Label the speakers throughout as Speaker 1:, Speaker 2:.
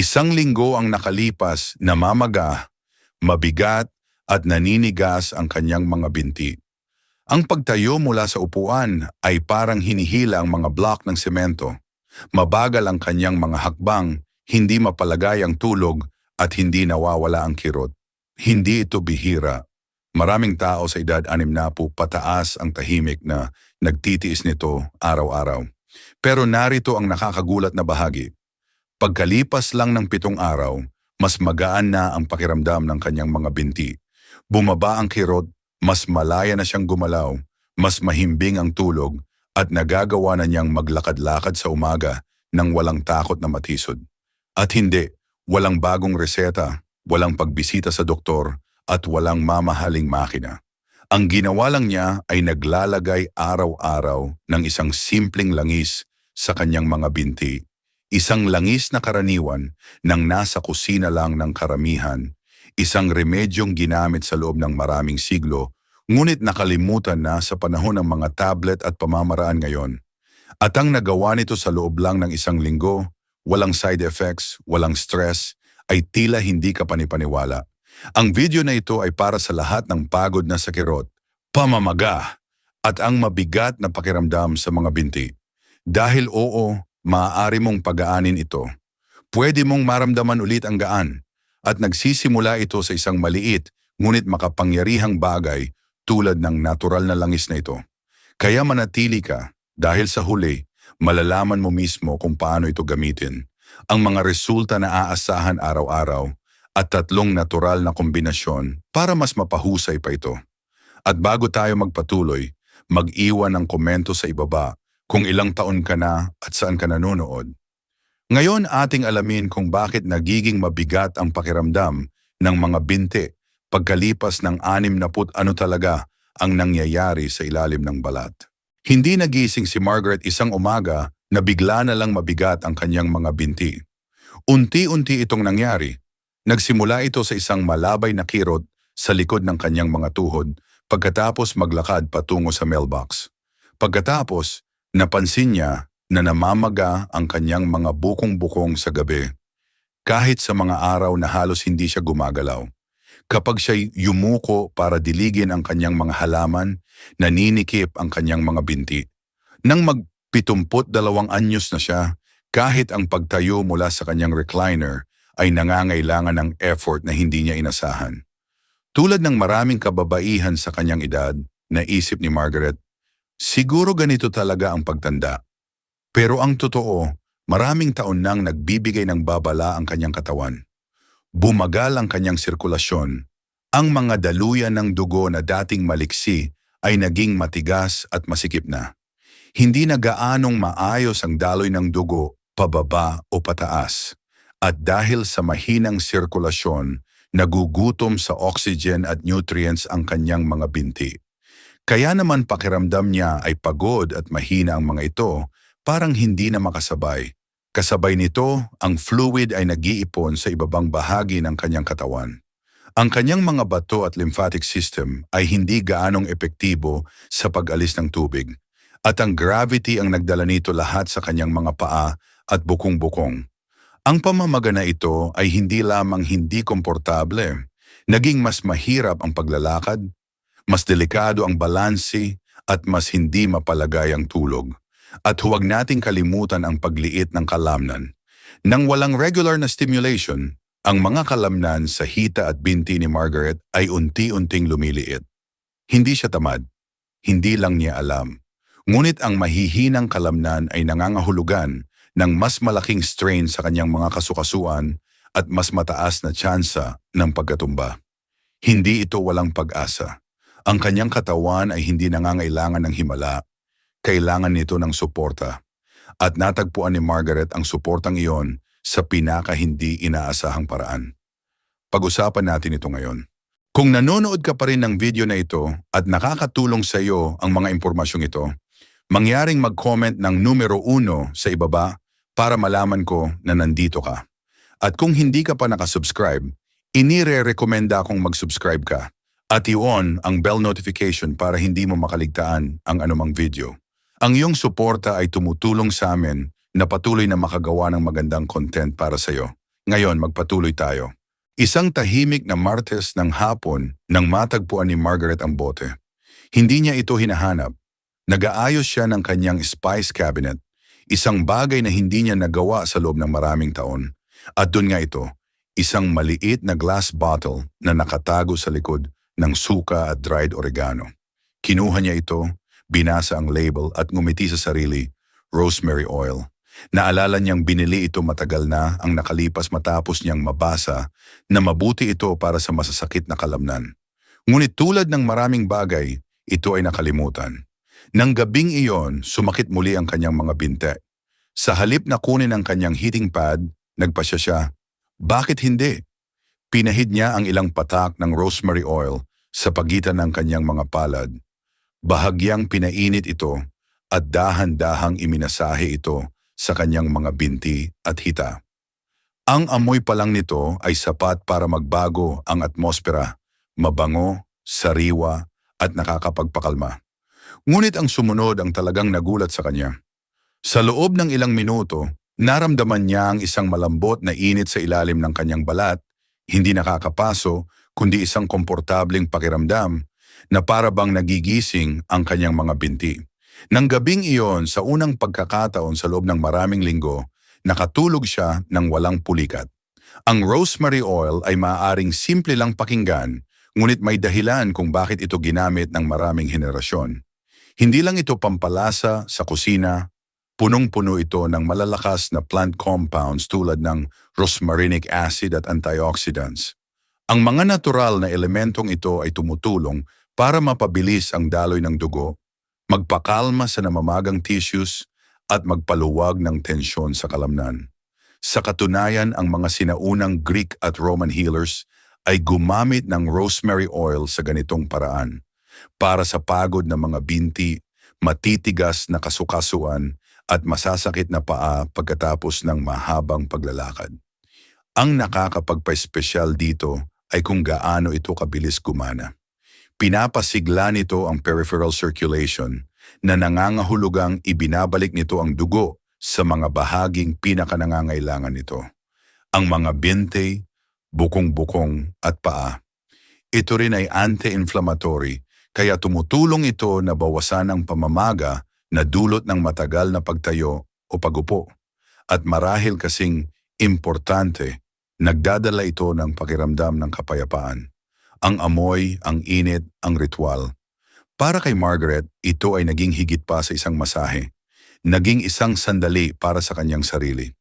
Speaker 1: Isang linggo ang nakalipas, namamaga, mabigat at naninigas ang kanyang mga binti. Ang pagtayo mula sa upuan ay parang hinihila ang mga block ng semento. Mabagal ang kanyang mga hakbang, hindi mapalagay ang tulog at hindi nawawala ang kirot. Hindi ito bihira. Maraming tao sa edad anim na po pataas ang tahimik na nagtitiis nito araw-araw. Pero narito ang nakakagulat na bahagi. Pagkalipas lang ng pitong araw, mas magaan na ang pakiramdam ng kanyang mga binti. Bumaba ang kirot, mas malaya na siyang gumalaw, mas mahimbing ang tulog, at nagagawa na niyang maglakad-lakad sa umaga nang walang takot na matisod. At hindi, walang bagong reseta, walang pagbisita sa doktor, at walang mamahaling makina. Ang ginawa lang niya ay naglalagay araw-araw ng isang simpleng langis sa kanyang mga binti. Isang langis na karaniwan nang nasa kusina lang ng karamihan. Isang remedyong ginamit sa loob ng maraming siglo, ngunit nakalimutan na sa panahon ng mga tablet at pamamaraan ngayon. At ang nagawa nito sa loob lang ng isang linggo, walang side effects, walang stress, ay tila hindi ka panipaniwala. Ang video na ito ay para sa lahat ng pagod na sakirot, pamamaga, at ang mabigat na pakiramdam sa mga binti. Dahil oo, maaari mong pagaanin ito. Pwede mong maramdaman ulit ang gaan at nagsisimula ito sa isang maliit ngunit makapangyarihang bagay tulad ng natural na langis na ito. Kaya manatili ka dahil sa huli, malalaman mo mismo kung paano ito gamitin. Ang mga resulta na aasahan araw-araw at tatlong natural na kombinasyon para mas mapahusay pa ito. At bago tayo magpatuloy, mag-iwan ng komento sa ibaba kung ilang taon ka na at saan ka nanonood. Ngayon ating alamin kung bakit nagiging mabigat ang pakiramdam ng mga binti pagkalipas ng anim na put ano talaga ang nangyayari sa ilalim ng balat. Hindi nagising si Margaret isang umaga na bigla na lang mabigat ang kanyang mga binti. Unti-unti itong nangyari. Nagsimula ito sa isang malabay na kirot sa likod ng kanyang mga tuhod pagkatapos maglakad patungo sa mailbox. Pagkatapos, napansin niya na namamaga ang kanyang mga bukong-bukong sa gabi. Kahit sa mga araw na halos hindi siya gumagalaw. Kapag siya yumuko para diligin ang kanyang mga halaman, naninikip ang kanyang mga binti. Nang magpitumput dalawang anyos na siya, kahit ang pagtayo mula sa kanyang recliner ay nangangailangan ng effort na hindi niya inasahan. Tulad ng maraming kababaihan sa kanyang edad, naisip ni Margaret, siguro ganito talaga ang pagtanda. Pero ang totoo, maraming taon nang nagbibigay ng babala ang kanyang katawan. Bumagal ang kanyang sirkulasyon. Ang mga daluyan ng dugo na dating maliksi ay naging matigas at masikip na. Hindi na gaanong maayos ang daloy ng dugo pababa o pataas. At dahil sa mahinang sirkulasyon, nagugutom sa oxygen at nutrients ang kanyang mga binti. Kaya naman pakiramdam niya ay pagod at mahina ang mga ito parang hindi na makasabay. Kasabay nito, ang fluid ay nag-iipon sa ibabang bahagi ng kanyang katawan. Ang kanyang mga bato at lymphatic system ay hindi gaanong epektibo sa pag-alis ng tubig. At ang gravity ang nagdala nito lahat sa kanyang mga paa at bukong-bukong. Ang pamamaga na ito ay hindi lamang hindi komportable, naging mas mahirap ang paglalakad, mas delikado ang balansi at mas hindi mapalagay ang tulog. At huwag nating kalimutan ang pagliit ng kalamnan. Nang walang regular na stimulation, ang mga kalamnan sa hita at binti ni Margaret ay unti-unting lumiliit. Hindi siya tamad. Hindi lang niya alam. Ngunit ang mahihinang kalamnan ay nangangahulugan ng mas malaking strain sa kanyang mga kasukasuan at mas mataas na tsansa ng pagkatumba. Hindi ito walang pag-asa. Ang kanyang katawan ay hindi nangangailangan ng himala kailangan nito ng suporta. At natagpuan ni Margaret ang suportang iyon sa pinaka hindi inaasahang paraan. Pag-usapan natin ito ngayon. Kung nanonood ka pa rin ng video na ito at nakakatulong sa iyo ang mga impormasyong ito, mangyaring mag-comment ng numero uno sa ibaba para malaman ko na nandito ka. At kung hindi ka pa nakasubscribe, inire-rekomenda akong mag-subscribe ka at i-on ang bell notification para hindi mo makaligtaan ang anumang video. Ang iyong suporta ay tumutulong sa amin na patuloy na makagawa ng magandang content para sa iyo. Ngayon, magpatuloy tayo. Isang tahimik na Martes ng hapon nang matagpuan ni Margaret ang bote. Hindi niya ito hinahanap. Nagaayos siya ng kanyang spice cabinet, isang bagay na hindi niya nagawa sa loob ng maraming taon. At doon nga ito, isang maliit na glass bottle na nakatago sa likod ng suka at dried oregano. Kinuha niya ito, binasa ang label at ngumiti sa sarili, rosemary oil. Naalala niyang binili ito matagal na ang nakalipas matapos niyang mabasa na mabuti ito para sa masasakit na kalamnan. Ngunit tulad ng maraming bagay, ito ay nakalimutan. Nang gabing iyon, sumakit muli ang kanyang mga binte. Sa halip na kunin ang kanyang heating pad, nagpasya siya. Bakit hindi? Pinahid niya ang ilang patak ng rosemary oil sa pagitan ng kanyang mga palad. Bahagyang pinainit ito at dahan-dahang iminasahe ito sa kanyang mga binti at hita. Ang amoy pa lang nito ay sapat para magbago ang atmosfera, mabango, sariwa at nakakapagpakalma. Ngunit ang sumunod ang talagang nagulat sa kanya. Sa loob ng ilang minuto, naramdaman niya ang isang malambot na init sa ilalim ng kanyang balat, hindi nakakapaso, kundi isang komportableng pakiramdam na para bang nagigising ang kanyang mga binti. Nang gabing iyon, sa unang pagkakataon sa loob ng maraming linggo, nakatulog siya ng walang pulikat. Ang rosemary oil ay maaaring simple lang pakinggan, ngunit may dahilan kung bakit ito ginamit ng maraming henerasyon. Hindi lang ito pampalasa sa kusina, punong-puno ito ng malalakas na plant compounds tulad ng rosmarinic acid at antioxidants. Ang mga natural na elementong ito ay tumutulong para mapabilis ang daloy ng dugo magpakalma sa namamagang tissues at magpaluwag ng tensyon sa kalamnan. Sa katunayan, ang mga sinaunang Greek at Roman healers ay gumamit ng rosemary oil sa ganitong paraan para sa pagod na mga binti, matitigas na kasukasuan at masasakit na paa pagkatapos ng mahabang paglalakad. Ang nakakapagpa-espesyal dito ay kung gaano ito kabilis gumana. Pinapasigla nito ang peripheral circulation na nangangahulugang ibinabalik nito ang dugo sa mga bahaging pinakanangangailangan nito. Ang mga binte, bukong-bukong at paa. Ito rin ay anti-inflammatory kaya tumutulong ito na bawasan ang pamamaga na dulot ng matagal na pagtayo o pagupo. At marahil kasing importante, nagdadala ito ng pakiramdam ng kapayapaan ang amoy, ang init, ang ritual. Para kay Margaret, ito ay naging higit pa sa isang masahe. Naging isang sandali para sa kanyang sarili.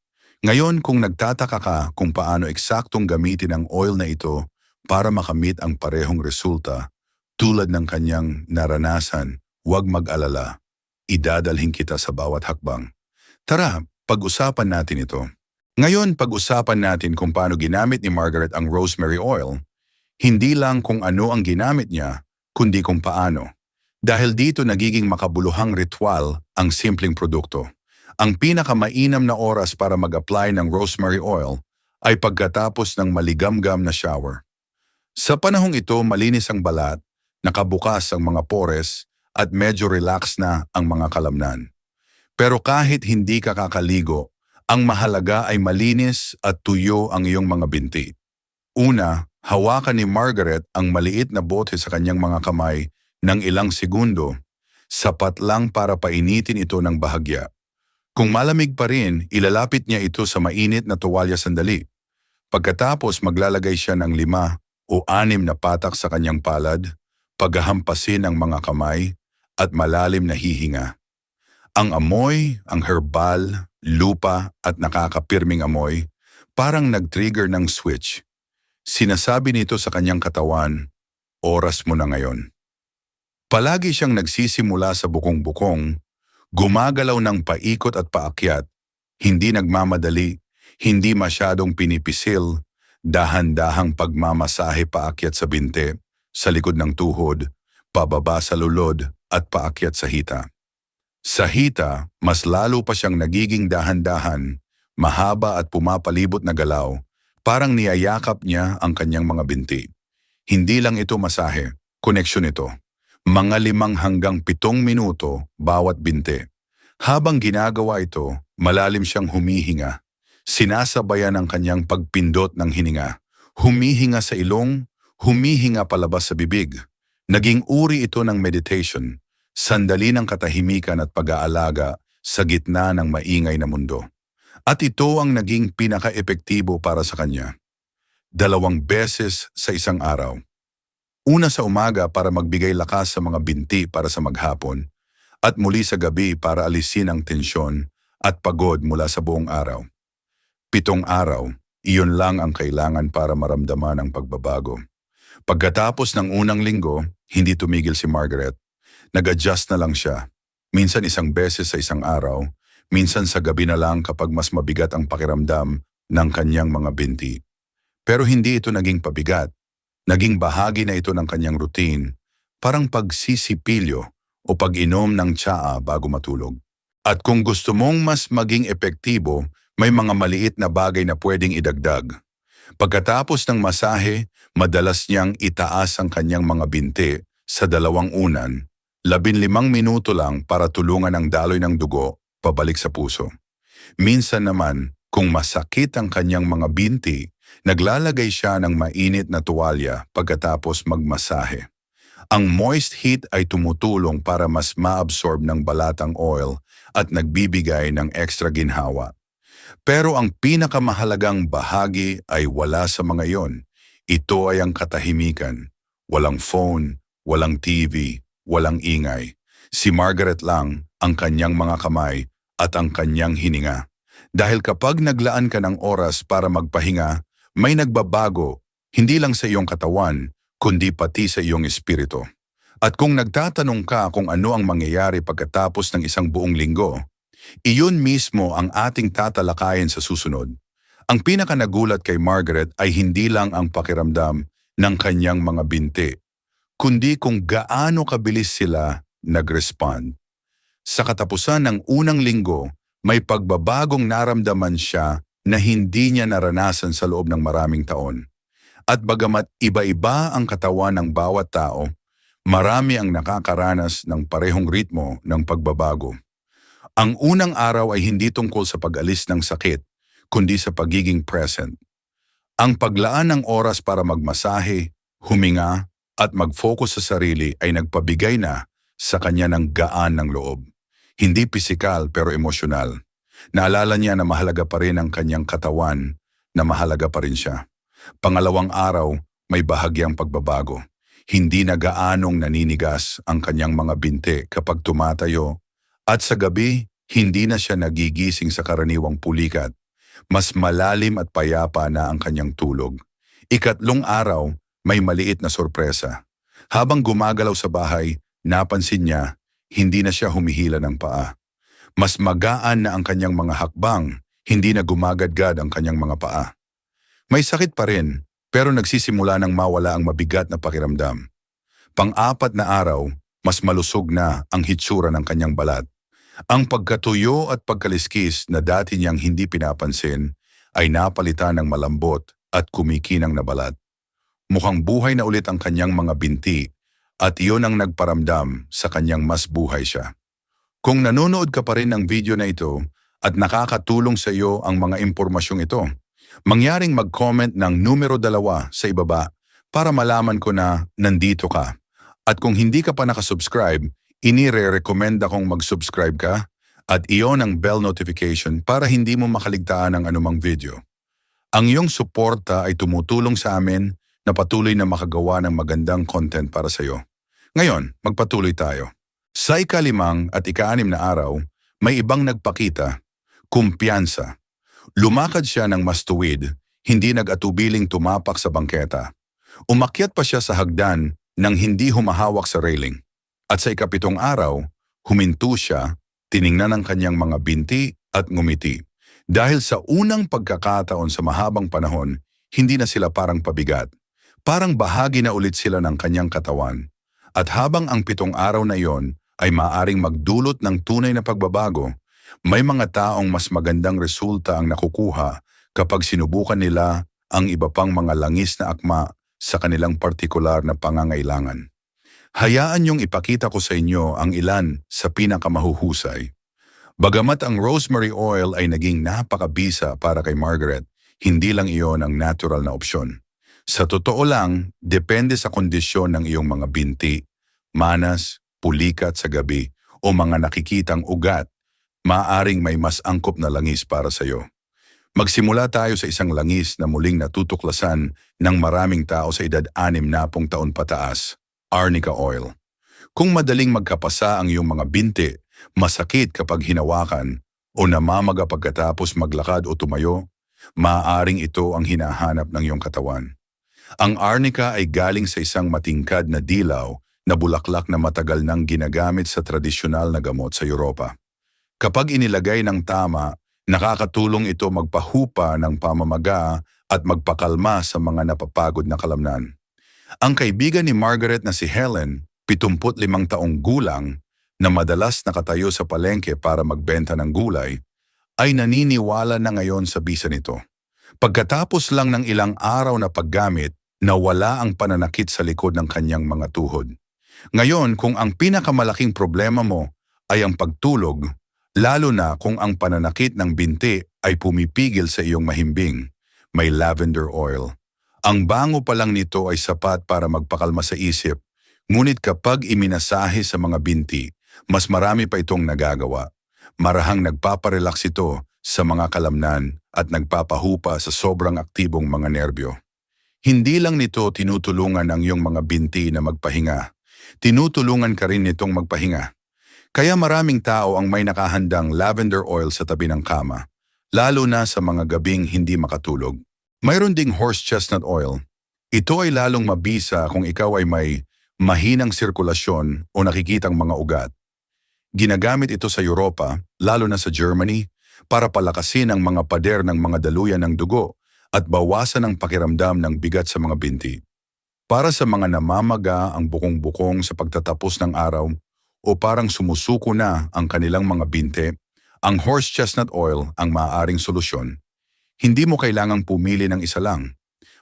Speaker 1: Ngayon kung nagtataka ka kung paano eksaktong gamitin ang oil na ito para makamit ang parehong resulta, tulad ng kanyang naranasan, huwag mag-alala. Idadalhin kita sa bawat hakbang. Tara, pag-usapan natin ito. Ngayon, pag-usapan natin kung paano ginamit ni Margaret ang rosemary oil hindi lang kung ano ang ginamit niya, kundi kung paano. Dahil dito nagiging makabuluhang ritual ang simpleng produkto. Ang pinakamainam na oras para mag-apply ng rosemary oil ay pagkatapos ng maligamgam na shower. Sa panahong ito, malinis ang balat, nakabukas ang mga pores, at medyo relax na ang mga kalamnan. Pero kahit hindi ka kakaligo, ang mahalaga ay malinis at tuyo ang iyong mga binti. Una, Hawakan ni Margaret ang maliit na bote sa kanyang mga kamay ng ilang segundo, sapat lang para painitin ito ng bahagya. Kung malamig pa rin, ilalapit niya ito sa mainit na tuwalya sandali. Pagkatapos maglalagay siya ng lima o anim na patak sa kanyang palad, paghahampasin ang mga kamay at malalim na hihinga. Ang amoy, ang herbal, lupa at nakakapirming amoy, parang nag-trigger ng switch Sinasabi nito sa kanyang katawan, oras mo na ngayon. Palagi siyang nagsisimula sa bukong-bukong, gumagalaw ng paikot at paakyat, hindi nagmamadali, hindi masyadong pinipisil, dahan-dahang pagmamasahe paakyat sa binte, sa likod ng tuhod, pababa sa lulod at paakyat sa hita. Sa hita, mas lalo pa siyang nagiging dahan-dahan, mahaba at pumapalibot na galaw, Parang niyayakap niya ang kanyang mga binti. Hindi lang ito masahe, koneksyon ito. Mga limang hanggang pitong minuto bawat binti. Habang ginagawa ito, malalim siyang humihinga. Sinasabayan ang kanyang pagpindot ng hininga. Humihinga sa ilong, humihinga palabas sa bibig. Naging uri ito ng meditation, sandali ng katahimikan at pag-aalaga sa gitna ng maingay na mundo. At ito ang naging pinaka-epektibo para sa kanya. Dalawang beses sa isang araw. Una sa umaga para magbigay lakas sa mga binti para sa maghapon, at muli sa gabi para alisin ang tensyon at pagod mula sa buong araw. Pitong araw, iyon lang ang kailangan para maramdaman ang pagbabago. Pagkatapos ng unang linggo, hindi tumigil si Margaret. Nag-adjust na lang siya. Minsan isang beses sa isang araw, minsan sa gabi na lang kapag mas mabigat ang pakiramdam ng kanyang mga binti. Pero hindi ito naging pabigat. Naging bahagi na ito ng kanyang routine, parang pagsisipilyo o pag-inom ng tsaa bago matulog. At kung gusto mong mas maging epektibo, may mga maliit na bagay na pwedeng idagdag. Pagkatapos ng masahe, madalas niyang itaas ang kanyang mga binti sa dalawang unan, labinlimang minuto lang para tulungan ang daloy ng dugo pabalik sa puso. Minsan naman, kung masakit ang kanyang mga binti, naglalagay siya ng mainit na tuwalya pagkatapos magmasahe. Ang moist heat ay tumutulong para mas maabsorb ng balatang oil at nagbibigay ng extra ginhawa. Pero ang pinakamahalagang bahagi ay wala sa mga yon. Ito ay ang katahimikan. Walang phone, walang TV, walang ingay. Si Margaret lang ang kanyang mga kamay at ang kanyang hininga. Dahil kapag naglaan ka ng oras para magpahinga, may nagbabago, hindi lang sa iyong katawan, kundi pati sa iyong espiritu. At kung nagtatanong ka kung ano ang mangyayari pagkatapos ng isang buong linggo, iyon mismo ang ating tatalakayin sa susunod. Ang pinakanagulat kay Margaret ay hindi lang ang pakiramdam ng kanyang mga binti, kundi kung gaano kabilis sila nag-respond. Sa katapusan ng unang linggo, may pagbabagong naramdaman siya na hindi niya naranasan sa loob ng maraming taon. At bagamat iba-iba ang katawan ng bawat tao, marami ang nakakaranas ng parehong ritmo ng pagbabago. Ang unang araw ay hindi tungkol sa pag-alis ng sakit, kundi sa pagiging present. Ang paglaan ng oras para magmasahe, huminga, at mag-focus sa sarili ay nagpabigay na sa kanya ng gaan ng loob. Hindi pisikal pero emosyonal. Naalala niya na mahalaga pa rin ang kanyang katawan, na mahalaga pa rin siya. Pangalawang araw, may bahagyang pagbabago. Hindi na gaanong naninigas ang kanyang mga binte kapag tumatayo at sa gabi, hindi na siya nagigising sa karaniwang pulikat. Mas malalim at payapa na ang kanyang tulog. Ikatlong araw, may maliit na sorpresa. Habang gumagalaw sa bahay, napansin niya, hindi na siya humihila ng paa. Mas magaan na ang kanyang mga hakbang, hindi na gumagadgad ang kanyang mga paa. May sakit pa rin, pero nagsisimula ng mawala ang mabigat na pakiramdam. Pang-apat na araw, mas malusog na ang hitsura ng kanyang balat. Ang pagkatuyo at pagkaliskis na dati niyang hindi pinapansin ay napalitan ng malambot at kumikinang na balat. Mukhang buhay na ulit ang kanyang mga binti at iyon ang nagparamdam sa kanyang mas buhay siya. Kung nanonood ka pa rin ng video na ito at nakakatulong sa iyo ang mga impormasyong ito, mangyaring mag-comment ng numero dalawa sa ibaba para malaman ko na nandito ka. At kung hindi ka pa nakasubscribe, inire-recommend akong mag-subscribe ka at iyon ang bell notification para hindi mo makaligtaan ng anumang video. Ang iyong suporta ay tumutulong sa amin na patuloy na makagawa ng magandang content para sa iyo. Ngayon, magpatuloy tayo. Sa ikalimang at ikaanim na araw, may ibang nagpakita, kumpiyansa. Lumakad siya ng mas tuwid, hindi nag-atubiling tumapak sa bangketa. Umakyat pa siya sa hagdan nang hindi humahawak sa railing. At sa ikapitong araw, huminto siya, tiningnan ang kanyang mga binti at ngumiti. Dahil sa unang pagkakataon sa mahabang panahon, hindi na sila parang pabigat. Parang bahagi na ulit sila ng kanyang katawan. At habang ang pitong araw na iyon ay maaring magdulot ng tunay na pagbabago, may mga taong mas magandang resulta ang nakukuha kapag sinubukan nila ang iba pang mga langis na akma sa kanilang partikular na pangangailangan. Hayaan niyong ipakita ko sa inyo ang ilan sa pinakamahuhusay. Bagamat ang rosemary oil ay naging napakabisa para kay Margaret, hindi lang iyon ang natural na opsyon. Sa totoo lang, depende sa kondisyon ng iyong mga binti, manas, pulikat sa gabi, o mga nakikitang ugat, maaring may mas angkop na langis para sa iyo. Magsimula tayo sa isang langis na muling natutuklasan ng maraming tao sa edad anim na pong taon pataas, arnica oil. Kung madaling magkapasa ang iyong mga binti, masakit kapag hinawakan o namamaga pagkatapos maglakad o tumayo, maaaring ito ang hinahanap ng iyong katawan. Ang arnica ay galing sa isang matingkad na dilaw na bulaklak na matagal nang ginagamit sa tradisyonal na gamot sa Europa. Kapag inilagay ng tama, nakakatulong ito magpahupa ng pamamaga at magpakalma sa mga napapagod na kalamnan. Ang kaibigan ni Margaret na si Helen, 75 taong gulang, na madalas nakatayo sa palengke para magbenta ng gulay, ay naniniwala na ngayon sa bisa nito. Pagkatapos lang ng ilang araw na paggamit, nawala ang pananakit sa likod ng kanyang mga tuhod. Ngayon, kung ang pinakamalaking problema mo ay ang pagtulog, lalo na kung ang pananakit ng binti ay pumipigil sa iyong mahimbing, may lavender oil. Ang bango pa lang nito ay sapat para magpakalma sa isip, ngunit kapag iminasahe sa mga binti, mas marami pa itong nagagawa. Marahang nagpaparelax ito sa mga kalamnan at nagpapahupa sa sobrang aktibong mga nerbyo. Hindi lang nito tinutulungan ang iyong mga binti na magpahinga. Tinutulungan ka rin nitong magpahinga. Kaya maraming tao ang may nakahandang lavender oil sa tabi ng kama, lalo na sa mga gabing hindi makatulog. Mayroon ding horse chestnut oil. Ito ay lalong mabisa kung ikaw ay may mahinang sirkulasyon o nakikitang mga ugat. Ginagamit ito sa Europa, lalo na sa Germany, para palakasin ang mga pader ng mga daluyan ng dugo at bawasan ang pakiramdam ng bigat sa mga binti. Para sa mga namamaga ang bukong-bukong sa pagtatapos ng araw o parang sumusuko na ang kanilang mga binte, ang horse chestnut oil ang maaaring solusyon. Hindi mo kailangang pumili ng isa lang.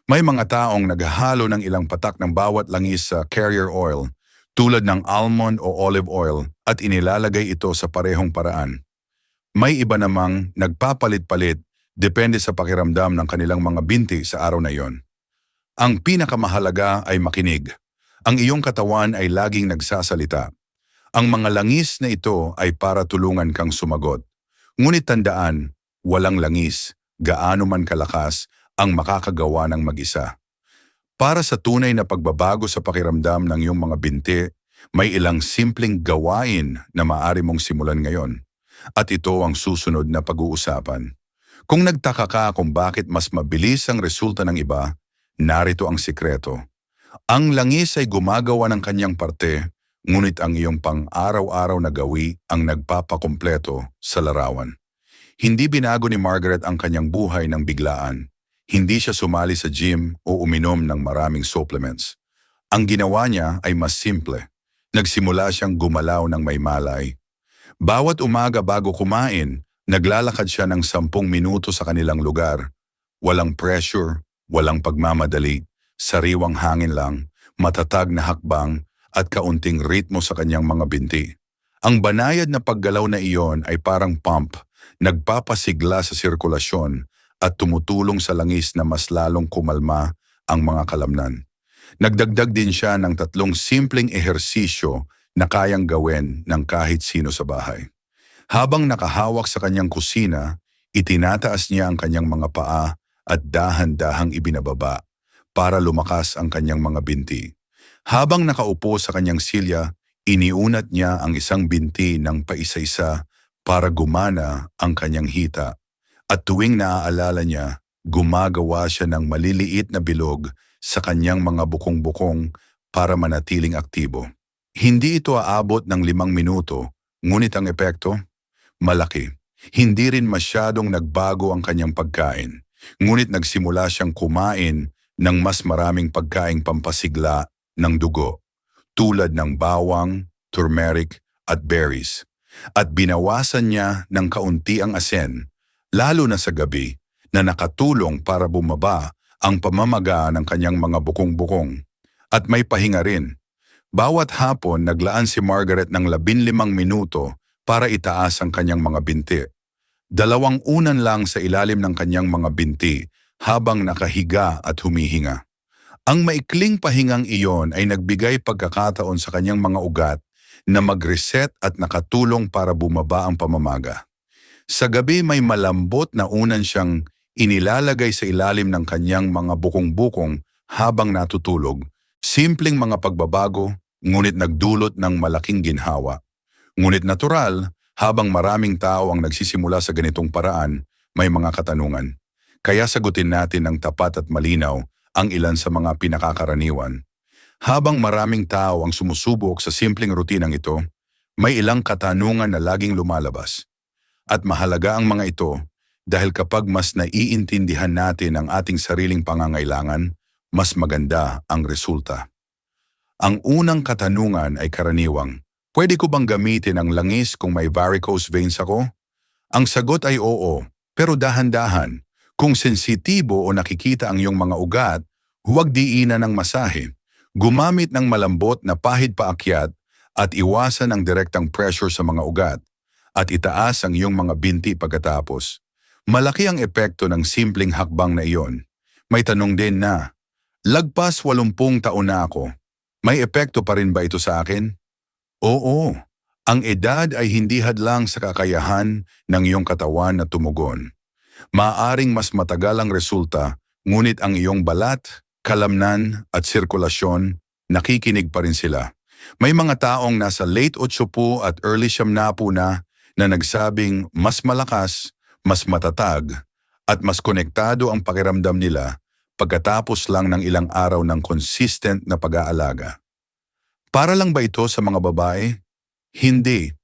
Speaker 1: May mga taong naghahalo ng ilang patak ng bawat langis sa carrier oil tulad ng almond o olive oil at inilalagay ito sa parehong paraan. May iba namang nagpapalit-palit depende sa pakiramdam ng kanilang mga binti sa araw na iyon. Ang pinakamahalaga ay makinig. Ang iyong katawan ay laging nagsasalita. Ang mga langis na ito ay para tulungan kang sumagot. Ngunit tandaan, walang langis, gaano man kalakas, ang makakagawa ng mag-isa. Para sa tunay na pagbabago sa pakiramdam ng iyong mga binti, may ilang simpleng gawain na maaari mong simulan ngayon. At ito ang susunod na pag-uusapan. Kung nagtaka ka kung bakit mas mabilis ang resulta ng iba, narito ang sikreto. Ang langis ay gumagawa ng kanyang parte, ngunit ang iyong pang-araw-araw na gawi ang nagpapakompleto sa larawan. Hindi binago ni Margaret ang kanyang buhay ng biglaan. Hindi siya sumali sa gym o uminom ng maraming supplements. Ang ginawa niya ay mas simple. Nagsimula siyang gumalaw ng may malay. Bawat umaga bago kumain, naglalakad siya ng sampung minuto sa kanilang lugar. Walang pressure, walang pagmamadali, sariwang hangin lang, matatag na hakbang at kaunting ritmo sa kanyang mga binti. Ang banayad na paggalaw na iyon ay parang pump, nagpapasigla sa sirkulasyon at tumutulong sa langis na mas lalong kumalma ang mga kalamnan. Nagdagdag din siya ng tatlong simpleng ehersisyo na kayang gawin ng kahit sino sa bahay. Habang nakahawak sa kanyang kusina, itinataas niya ang kanyang mga paa at dahan-dahang ibinababa para lumakas ang kanyang mga binti. Habang nakaupo sa kanyang silya, iniunat niya ang isang binti ng paisa-isa para gumana ang kanyang hita at tuwing naaalala niya, gumagawa siya ng maliliit na bilog sa kanyang mga bukong-bukong para manatiling aktibo. Hindi ito aabot ng limang minuto, ngunit ang epekto, malaki. Hindi rin masyadong nagbago ang kanyang pagkain, ngunit nagsimula siyang kumain ng mas maraming pagkaing pampasigla ng dugo, tulad ng bawang, turmeric at berries. At binawasan niya ng kaunti ang asen lalo na sa gabi, na nakatulong para bumaba ang pamamaga ng kanyang mga bukong-bukong. At may pahinga rin. Bawat hapon naglaan si Margaret ng labinlimang minuto para itaas ang kanyang mga binti. Dalawang unan lang sa ilalim ng kanyang mga binti habang nakahiga at humihinga. Ang maikling pahingang iyon ay nagbigay pagkakataon sa kanyang mga ugat na mag-reset at nakatulong para bumaba ang pamamaga. Sa gabi may malambot na unan siyang inilalagay sa ilalim ng kanyang mga bukong-bukong habang natutulog. Simpleng mga pagbabago, ngunit nagdulot ng malaking ginhawa. Ngunit natural, habang maraming tao ang nagsisimula sa ganitong paraan, may mga katanungan. Kaya sagutin natin ng tapat at malinaw ang ilan sa mga pinakakaraniwan. Habang maraming tao ang sumusubok sa simpleng rutinang ito, may ilang katanungan na laging lumalabas. At mahalaga ang mga ito dahil kapag mas naiintindihan natin ang ating sariling pangangailangan, mas maganda ang resulta. Ang unang katanungan ay karaniwang, pwede ko bang gamitin ang langis kung may varicose veins ako? Ang sagot ay oo, pero dahan-dahan. Kung sensitibo o nakikita ang iyong mga ugat, huwag diinan ng masahe. Gumamit ng malambot na pahid paakyat at iwasan ang direktang pressure sa mga ugat at itaas ang iyong mga binti pagkatapos. Malaki ang epekto ng simpleng hakbang na iyon. May tanong din na, lagpas 80 taon na ako, may epekto pa rin ba ito sa akin? Oo, ang edad ay hindi hadlang sa kakayahan ng iyong katawan na tumugon. Maaring mas matagal ang resulta, ngunit ang iyong balat, kalamnan at sirkulasyon, nakikinig pa rin sila. May mga taong nasa late 80 at early siyamnapu na na nagsabing mas malakas, mas matatag, at mas konektado ang pakiramdam nila pagkatapos lang ng ilang araw ng consistent na pag-aalaga. Para lang ba ito sa mga babae? Hindi.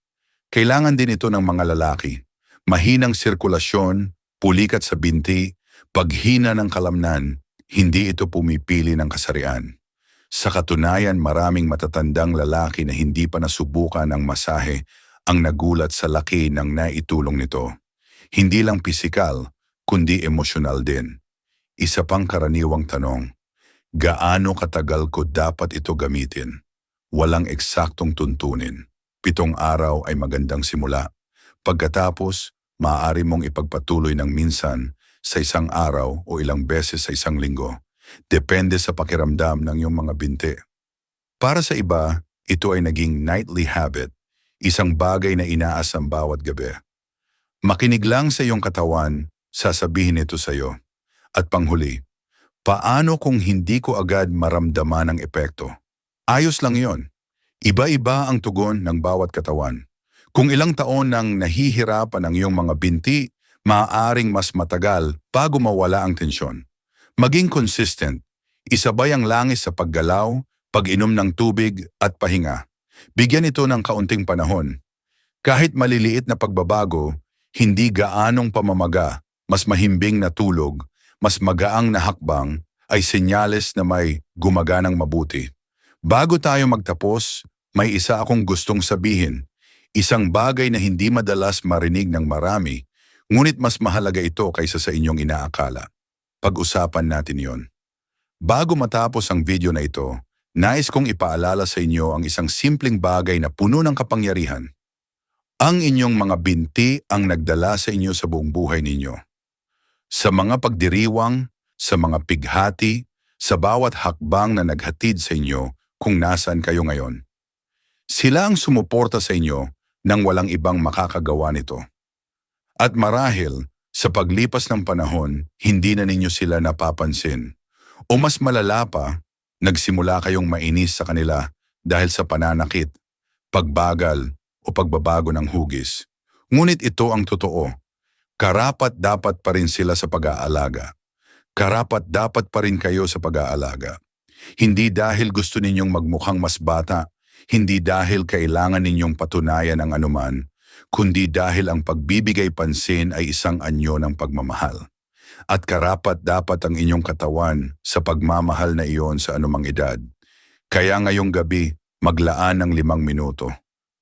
Speaker 1: Kailangan din ito ng mga lalaki. Mahinang sirkulasyon, pulikat sa binti, paghina ng kalamnan, hindi ito pumipili ng kasarian. Sa katunayan maraming matatandang lalaki na hindi pa nasubukan ng masahe ang nagulat sa laki ng naitulong nito. Hindi lang pisikal, kundi emosyonal din. Isa pang karaniwang tanong, gaano katagal ko dapat ito gamitin? Walang eksaktong tuntunin. Pitong araw ay magandang simula. Pagkatapos, maaari mong ipagpatuloy ng minsan sa isang araw o ilang beses sa isang linggo. Depende sa pakiramdam ng iyong mga binti. Para sa iba, ito ay naging nightly habit, isang bagay na inaasam bawat gabi. Makinig lang sa iyong katawan, sasabihin ito sa iyo. At panghuli, paano kung hindi ko agad maramdaman ang epekto? Ayos lang yon. Iba-iba ang tugon ng bawat katawan. Kung ilang taon nang nahihirapan ang iyong mga binti, maaaring mas matagal bago mawala ang tensyon. Maging consistent, isabay ang langis sa paggalaw, pag-inom ng tubig at pahinga. Bigyan ito ng kaunting panahon. Kahit maliliit na pagbabago, hindi gaanong pamamaga, mas mahimbing na tulog, mas magaang na hakbang, ay senyales na may gumaganang mabuti. Bago tayo magtapos, may isa akong gustong sabihin. Isang bagay na hindi madalas marinig ng marami, ngunit mas mahalaga ito kaysa sa inyong inaakala. Pag-usapan natin yon. Bago matapos ang video na ito, nais kong ipaalala sa inyo ang isang simpleng bagay na puno ng kapangyarihan. Ang inyong mga binti ang nagdala sa inyo sa buong buhay ninyo. Sa mga pagdiriwang, sa mga pighati, sa bawat hakbang na naghatid sa inyo, kung nasaan kayo ngayon. Sila ang sumuporta sa inyo nang walang ibang makakagawa nito. At marahil, sa paglipas ng panahon, hindi na ninyo sila napapansin. O mas malala pa, nagsimula kayong mainis sa kanila dahil sa pananakit, pagbagal o pagbabago ng hugis. Ngunit ito ang totoo. Karapat dapat pa rin sila sa pag-aalaga. Karapat dapat pa rin kayo sa pag-aalaga. Hindi dahil gusto ninyong magmukhang mas bata, hindi dahil kailangan ninyong patunayan ang anuman, kundi dahil ang pagbibigay pansin ay isang anyo ng pagmamahal. At karapat dapat ang inyong katawan sa pagmamahal na iyon sa anumang edad. Kaya ngayong gabi, maglaan ng limang minuto.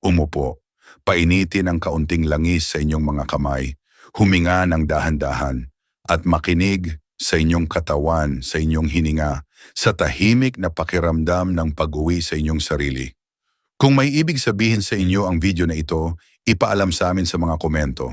Speaker 1: Umupo, painitin ang kaunting langis sa inyong mga kamay, huminga ng dahan-dahan, at makinig sa inyong katawan, sa inyong hininga, sa tahimik na pakiramdam ng pag-uwi sa inyong sarili. Kung may ibig sabihin sa inyo ang video na ito, ipaalam sa amin sa mga komento.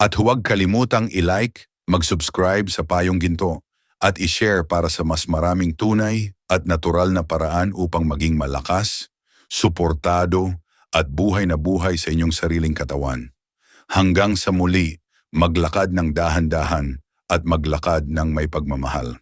Speaker 1: At huwag kalimutang i-like, mag-subscribe sa Payong Ginto at i-share para sa mas maraming tunay at natural na paraan upang maging malakas, suportado at buhay na buhay sa inyong sariling katawan. Hanggang sa muli, maglakad ng dahan-dahan at maglakad ng may pagmamahal.